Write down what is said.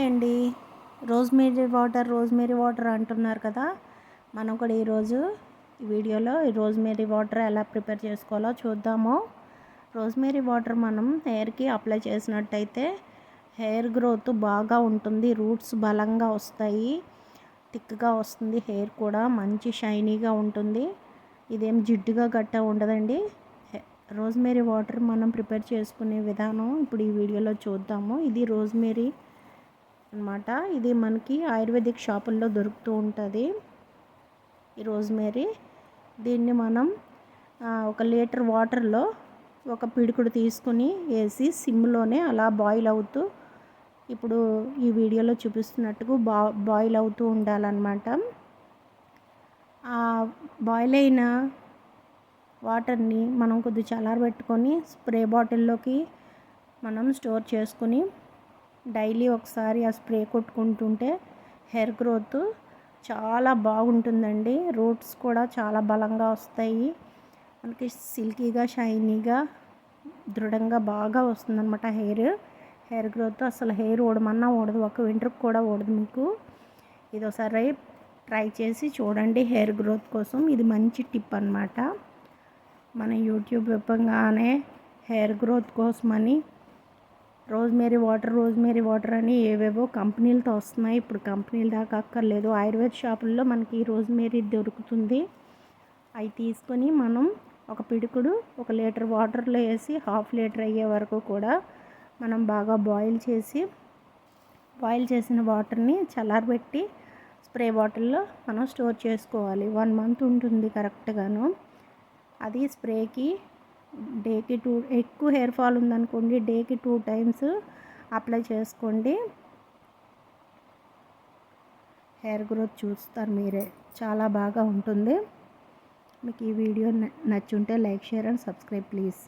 అండి. Rosemary water rosemary water అంటున్నారు కదా. మనం కూడా ఈరోజు ఈ వీడియోలో ఈ రోజ్మేరీ వాటర్ ఎలా ప్రిపేర్ చేసుకోవాలో చూద్దాము. రోజ్మేరీ వాటర్ మనం హెయిర్కి అప్లై చేసినట్టయితే హెయిర్ గ్రోత్ బాగా ఉంటుంది రూట్స్ బలంగా వస్తాయి థిక్గా వస్తుంది హెయిర్ కూడా మంచి షైనీగా ఉంటుంది. ఇదేం జిడ్డుగా గట్ట ఉండదండి. రోజ్మేరీ వాటర్ మనం ప్రిపేర్ చేసుకునే విధానం ఇప్పుడు ఈ వీడియోలో చూద్దాము. ఇది రోజ్మేరీ అనమాట ఇది మనకి ఆయుర్వేదిక్ షాపుల్లో దొరుకుతూ ఉంటుంది. ఈ రోజ్మేరీ. దీన్ని మనం ఒక లీటర్ వాటర్లో ఒక పిడుకుడు తీసుకుని వేసి సిమ్లోనే అలా బాయిల్ అవుతూ ఇప్పుడు ఈ వీడియోలో చూపిస్తున్నట్టుగా బా బాయిల్ అవుతూ ఉండాలన్నమాట. బాయిల్ అయిన వాటర్ని మనం కొద్దిగా చల్లారబెట్టుకొని స్ప్రే బాటిల్లోకి మనం స్టోర్ చేసుకుని డైలీ ఒకసారి ఆ స్ప్రే కొట్టుకుంటుంటే హెయిర్ గ్రోత్ చాలా బాగుంటుందండి. రూట్స్ కూడా చాలా బలంగా వస్తాయి. మనకి సిల్కీగా షైనీగా దృఢంగా బాగా వస్తుందన్నమాట హెయిర్. హెయిర్ గ్రోత్ అసలు హెయిర్ ఓడమన్నా ఓడదు ఒక వింటర్కి కూడా ఓడదు మీకు. ఇది ఒకసారి ట్రై చేసి చూడండి హెయిర్ గ్రోత్ కోసం. ఇది మంచి టిప్ అనమాట మన యూట్యూబ్ చెప్పగానే హెయిర్ గ్రోత్ కోసమని రోజ్మేరీ వాటర్ రోజ్మేరీ వాటర్ అని ఏవేవో కంపెనీలతో వస్తున్నాయి. ఇప్పుడు కంపెనీల దాకా అక్కర్లేదు. ఆయుర్వేద షాపుల్లో మనకి రోజ్మేరీ దొరుకుతుంది. అవి తీసుకొని మనం ఒక పిడుకుడు ఒక లీటర్ వాటర్లో వేసి హాఫ్ లీటర్ అయ్యే వరకు కూడా మనం బాగా బాయిల్ చేసి బాయిల్ చేసిన వాటర్ని చల్లారబెట్టి స్ప్రే బాటిల్లో మనం స్టోర్ చేసుకోవాలి. వన్ మంత్ ఉంటుంది కరెక్ట్గాను. అది స్ప్రేకి డేకి టూ ఎక్కువ హెయిర్ ఫాల్ ఉందనుకోండి డేకి టూ టైమ్స్ అప్లై చేసుకోండి. హెయిర్ గ్రోత్ చూస్తారు మీరే చాలా బాగా ఉంటుంది. మీకు ఈ video నచ్చుంటే like share and subscribe please.